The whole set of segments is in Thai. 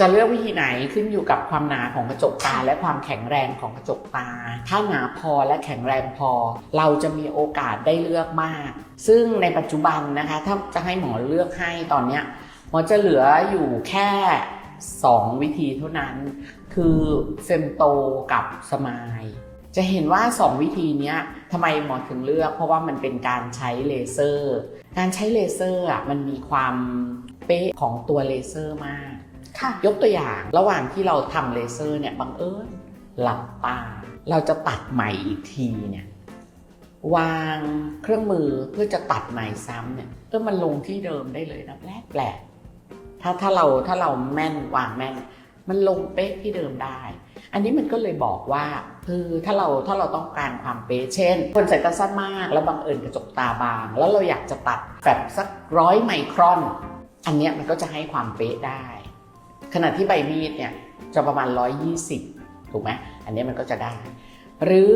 จะเลือกวิธีไหนขึ้นอยู่กับความหนาของกระจกตา และความแข็งแรงของกระจกตา ถ้าหนาพอและแข็งแรงพอ เราจะมีโอกาสได้เลือกมาก ซึ่งในปัจจุบันนะคะ ถ้าจะให้หมอเลือกให้ตอนเนี้ยหมอจะเหลืออยู่แค่ 2 วิธีเท่านั้น คือเฟมโตกับสมายจะเห็นว่า 2 วิธีนี้ทำไมหมอถึงเลือก เพราะว่ามันเป็นการใช้เลเซอร์ การใช้เลเซอร์อะมันมีความเป๊ะของตัวเลเซอร์มาก ยกตัวอย่างระหว่างที่เราทำเลเซอร์เนี่ยบังเอิญหลับตา เราจะตัดใหม่อีกทีเนี่ยวางเครื่องมือเพื่อจะตัดใหม่ซ้ำเนี่ยเออมันลงที่เดิมได้เลยนะแปลกแปลกถ้าถ้าเราถ้าเราแม่นวางแม่น มันลงเป๊ะที่เดิมได้ อันนี้มันก็เลยบอกว่าคือถ้าเราถ้าเราต้องการความเป๊ะเช่น คนสายตาสั้นมาก แล้วบังเอิญกระจกตาบาง แล้วเราอยากจะตัดแฟบสักร้อยไมครอน อันเนี้ยมันก็จะให้ความเป๊ะได้ ขณะที่ใบมีดเนี่ยจะประมาณ 120 ถูกไหมอันนี้มันก็จะได้ หรือ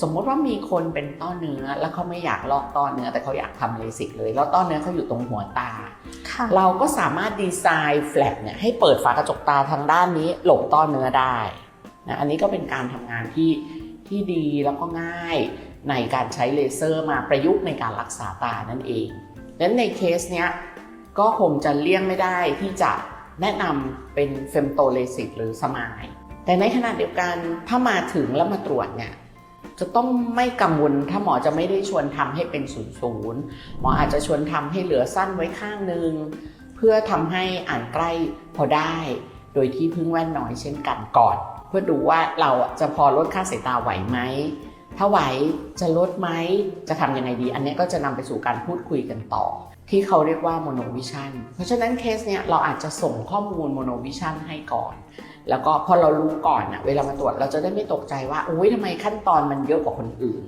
สมมติว่ามีคนเป็นต้อเนื้อแล้วเขาไม่อยากลอกต้อเนื้อ แต่เขาอยากทำเลสิกเลย แล้วต้อเนื้อเขาอยู่ตรงหัวตาค่ะเราก็สามารถดีไซน์แฟลปเนี่ยให้เปิดฝากระจกตาทางด้านนี้ หลบต้อเนื้อได้นะอันนี้ก็เป็นการทำงานที่ที่ดีแล้วก็ง่ายในการใช้เลเซอร์มาประยุกต์ในการรักษาตานั่นเองดังนั้นในเคสเนี้ยก็คงจะเลี่ยงไม่ได้ที่จะ แนะนำเป็นเฟมโตเลสิกหรือสมาย แต่ในขณะเดียวกันถ้ามาถึงแล้วมาตรวจเนี่ยจะต้องไม่กังวลถ้าหมอจะไม่ได้ชวนทำให้เป็นศูนย์ศูนย์หมออาจจะชวนทำให้เหลือสั้นไว้ข้างหนึ่งเพื่อทำให้อ่านใกล้พอได้ โดยที่พึ่งแว่นน้อยเช่นกันก่อน เพื่อดูว่าเราจะพอลดค่าสายตาไหวไหม ถ้าไหวจะลดไหมจะทำยังไงดี อันนี้ก็จะนำไปสู่การพูดคุยกันต่อ ที่เขาเรียกว่าโมโนวิชันเพราะฉะนั้นเคสเนี้ยเราอาจจะส่งข้อมูลโมโนวิชันให้ก่อน แล้วก็พอเรารู้ก่อนอะเวลามาตรวจเราจะได้ไม่ตกใจว่าอุ้ยทำไมขั้นตอนมันเยอะกว่าคนอื่น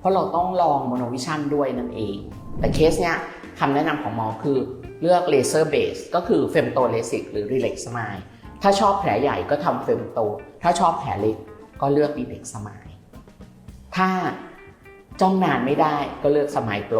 เพราะเราต้องลองโมโนวิชันด้วยนั่นเอง แต่เคสเนี้ยคำแนะนำของหมอคือเลือกเลเซอร์เบสก็คือเฟมโตเลสิกหรือรีเล็กสมายถ้าชอบแผลใหญ่ก็ทำเฟมโต ถ้าชอบแผลเล็กก็เลือกรีเล็กสมาย ถ้าจ้องนานไม่ได้ก็เลือกสมายโปร